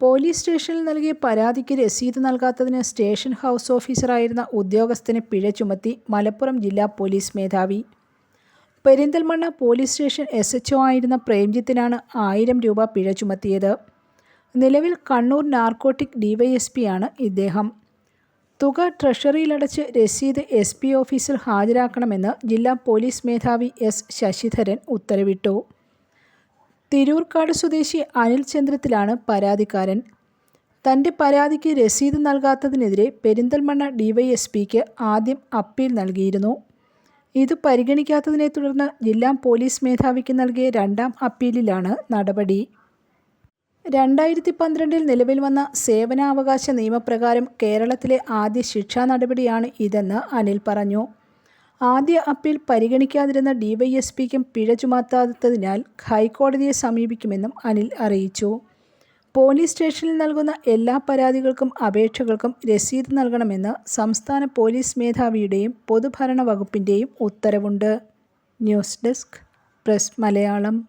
Police സ്റ്റേഷനിൽ നൽകിയ പരാതിക്ക് രസീത് നൽകാത്തതിന് സ്റ്റേഷൻ ഹൗസ് ഓഫീസറായിരുന്ന ഉദ്യോഗസ്ഥന് പിഴ ചുമത്തി മലപ്പുറം ജില്ലാ പോലീസ് മേധാവി. Perinthalmanna police station S H ആയിരുന്ന പ്രേംജിത്തിനാണ് ആയിരം രൂപ പിഴ ചുമത്തിയത്. നിലവിൽ കണ്ണൂർ നാർക്കോട്ടിക് ഡിവൈഎസ്പി ആണ് ഇദ്ദേഹം. തുക ട്രഷറിയിലടച്ച് രസീത് എസ് പി ഓഫീസിൽ ഹാജരാക്കണമെന്ന് ജില്ലാ പോലീസ് മേധാവി എസ് ശശിധരൻ ഉത്തരവിട്ടു. തിരൂർക്കാട് സ്വദേശി അനിൽ ചന്ദ്രത്തിലാണ് പരാതിക്കാരൻ. തന്റെ പരാതിക്ക് രസീത് നൽകാത്തതിനെതിരെ പെരിന്തൽമണ്ണ ഡിവൈഎസ്പിക്ക് ആദ്യം അപ്പീൽ നൽകിയിരുന്നു. ഇത് പരിഗണിക്കാത്തതിനെ തുടർന്ന് ജില്ലാ പോലീസ് മേധാവിക്ക് നൽകിയ രണ്ടാം അപ്പീലിലാണ് നടപടി. രണ്ടായിരത്തി പന്ത്രണ്ടിൽ നിലവിൽ വന്ന സേവനാവകാശ നിയമപ്രകാരം കേരളത്തിലെ ആദ്യ ശിക്ഷാ നടപടിയാണ് ഇതെന്ന് അനിൽ പറഞ്ഞു. ആദ്യ അപ്പീൽ പരിഗണിക്കാതിരുന്ന ഡിവൈഎസ്പിക്കും പിഴ ചുമത്താത്തതിനാൽ ഹൈക്കോടതിയെ സമീപിക്കുമെന്നും അനിൽ അറിയിച്ചു. പോലീസ് സ്റ്റേഷനിൽ നൽകുന്ന എല്ലാ പരാതികൾക്കും അപേക്ഷകൾക്കും രസീത് നൽകണമെന്ന് സംസ്ഥാന പോലീസ് മേധാവിയുടെയും പൊതുഭരണ വകുപ്പിന്റെയും ഉത്തരവുണ്ട്. News desk press Malayalam.